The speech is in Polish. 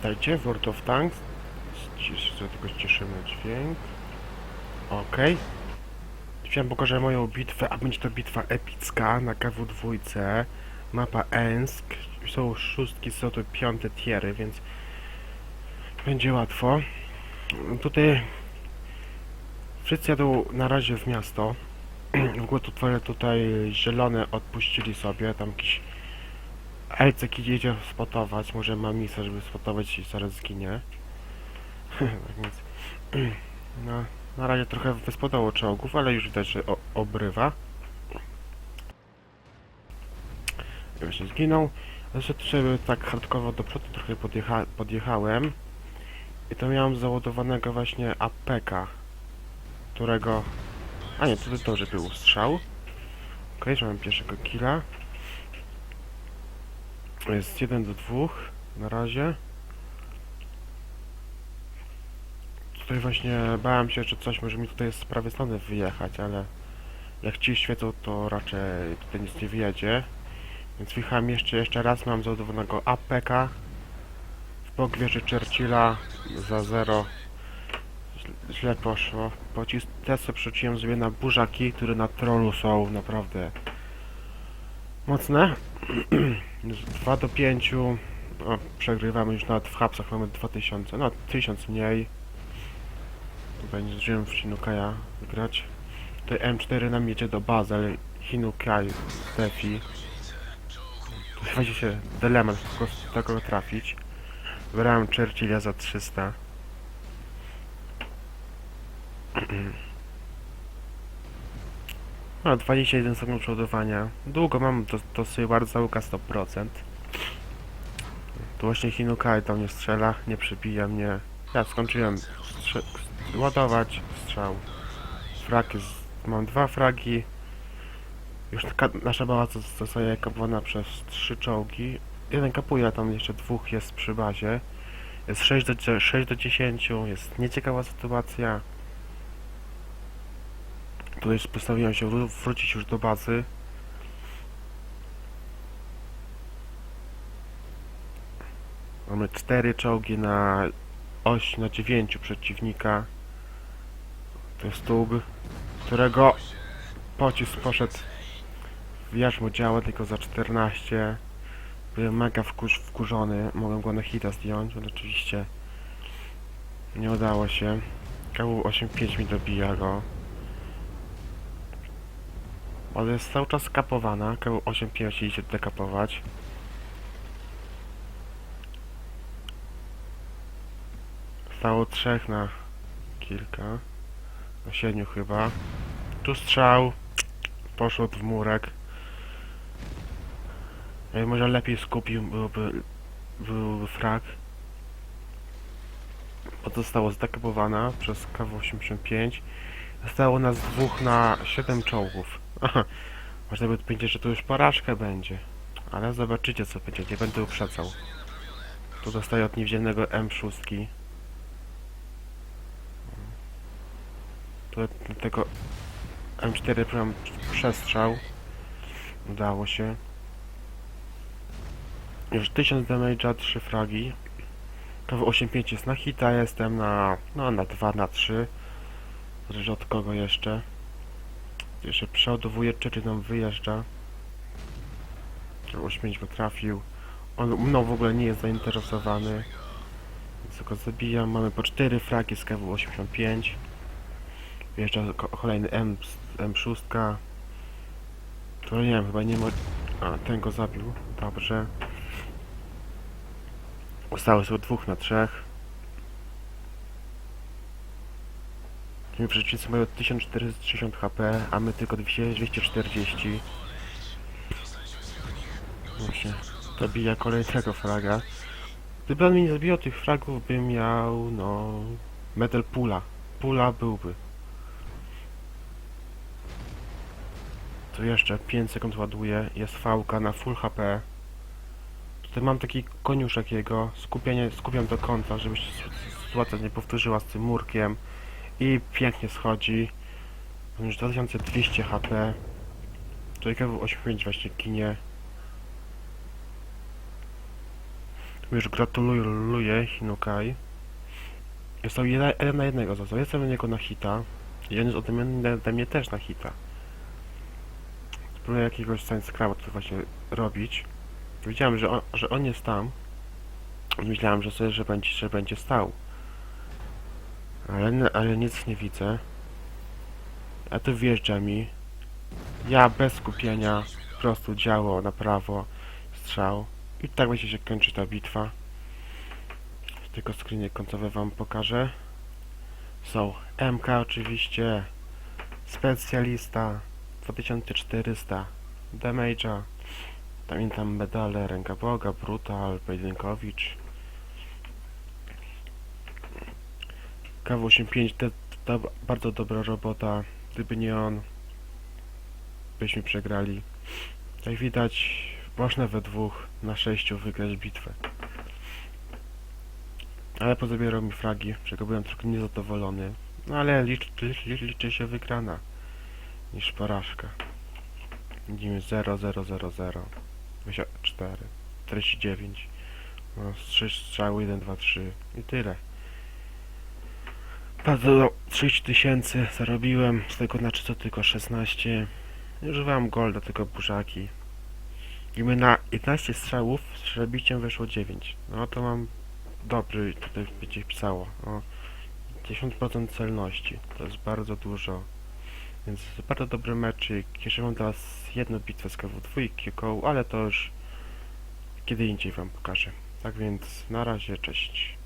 Witajcie w World of Tanks. Cisz, sobie tylko ściszymy dźwięk. Okej. Chciałem pokażę moją bitwę, a będzie to bitwa epicka na KW2. Mapa Ensk. Są szóstki, są to piąte tiery, więc będzie łatwo. Tutaj wszyscy jadą na razie w miasto. W ogóle tutaj zielone odpuścili sobie, tam jakiś Elcek idzie spotować, może ma misę, żeby spotować i zaraz zginie. tak więc... No, na razie trochę wyspadało czołgów, ale już widać, że obrywa. Już nie zginął. Zresztą żeby tak hardkowo do przodu trochę podjecha podjechałem. I to miałem załadowanego właśnie APK, którego... A nie, to że był strzał. Okej, że mam pierwszego killa. Jest 1 do 2 na razie. Tutaj właśnie bałem się, że coś może mi tutaj z prawej strony wyjechać, ale jak ci świecą, to raczej tutaj nic nie wyjedzie. Więc wjechałem jeszcze, jeszcze raz, mam załadowanego APK w bok wieży Churchilla za 0. Źle- poszło. Pocisk Tesla przerzuciłem sobie na burzaki, które na trollu są naprawdę mocne. 2 do 5. O, przegrywamy już nawet w hapsach mamy 2000, no 1000 mniej. Zdążyłem w Hinukaja grać. Tutaj M4 nam jedzie do bazy, ale Hinukaj Defi. Chyba się dylemat, do kogo trafić. Wybrałem Churchilla za 300. No, 21 sekund przodowania. Długo mam to, to sobie bardzo załuka 100%. Tu właśnie Hinukai tam nie strzela, nie przebija mnie. Ja skończyłem ładować strzał. Frag jest, mam dwa fragi. Już taka, nasza zos- zostaje kapowana przez trzy czołgi. Jeden kapuje, tam jeszcze dwóch jest przy bazie. Jest 6 do, dzie- 6 do 10, jest nieciekawa sytuacja. Tutaj postanowiłem się wró- wrócić już do bazy. Mamy cztery czołgi na oś na dziewięciu przeciwnika. To jest Tug, którego pocisk poszedł w jarzmo działa tylko za 14. Byłem mega wkurz, wkurzony, mogłem go na hita zdjąć, ale oczywiście nie udało się. KW-85 mi dobija go. Ale jest cały czas kapowana. KW-85 idzie dekapować. Stało trzech na kilka. Na siedmiu chyba. Tu strzał. Poszło w murek. Ej, może lepiej skupił, byłby, byłby frag. Bo zostało zdekapowana przez KW-85. Zostało nas dwóch na 7 czołgów. Można by powiedzieć, że to już porażka będzie. Ale zobaczycie co będzie, nie będę uprzedzał. Tu dostaję od niewidzialnego M6. Tu do tego M4 mam przestrzał. Udało się. Już 1000 damage'a, 3 fragi. KW85 jest na hita, jestem na, no, na 2, na 3. Zależy od kogo jeszcze. Jeszcze przeładowuje, czy nam wyjeżdża. 8 go trafił. On mną w ogóle nie jest zainteresowany. Więc go zabijam. Mamy po 4 fragi z KW85. Wjeżdża ko- kolejny M, M6. To nie wiem, chyba nie ma... A, ten go zabił. Dobrze. Ustały są dwóch na trzech. Ci przeciwnicy mają 1460 HP, a my tylko 200 240. Właśnie, dobija kolejnego fraga. Gdyby on mi nie zabijał tych fragów, bym miał, no... Medal pula. Pula byłby. Tu jeszcze 5 sekund ładuje, jest fałka na full HP. Tutaj mam taki koniuszek jego, skupianie, skupiam do końca, żeby się sy- sytuacja nie powtórzyła z tym murkiem. I pięknie schodzi. Mam już 2200 HP. KW 85 właśnie kinie. Już gratuluję Hinukai. Jest to jeden, na jednego został. Jestem na niego na hita. I on jest ode mnie, ode mnie też na hita. Spróbuję jakiegoś science craba tutaj właśnie robić. Widziałem, że on, że on jest tam. Myślałem, że sobie, że będzie, że będzie stał. Ale, ale nic nie widzę. A tu wjeżdża mi. Ja bez skupienia po prostu działo na prawo. Strzał. I tak będzie się kończy ta bitwa. Tylko screeny końcowe wam pokażę. Są MK oczywiście. Specjalista. 2400. Damage'a. Pamiętam medale Ręka Boga, Brutal, Pojedynkowicz. KW85 to, to bardzo dobra robota. Gdyby nie on, byśmy przegrali. Jak widać, można we dwóch na sześciu wygrać bitwę. Ale pozabierał mi fragi, czego byłem trochę niezadowolony. No ale licz, licz, licz, liczy się wygrana niż porażka. Widzimy 0, 0, 0, 0, 24, 49. No, 3 strzały, 1, 2, 3 i tyle. Bardzo 30 tysięcy zarobiłem, z tego na czysto tylko 16. Nie używałem golda, tylko burzaki. I my na 11 strzałów z przebiciem wyszło 9. No to mam dobry, tutaj będzie pisało. O, 10% celności. To jest bardzo dużo. Więc bardzo dobry meczyk. Jeszcze mam was jedną bitwę z KW2, ale to już kiedy indziej wam pokażę. Tak więc na razie, cześć.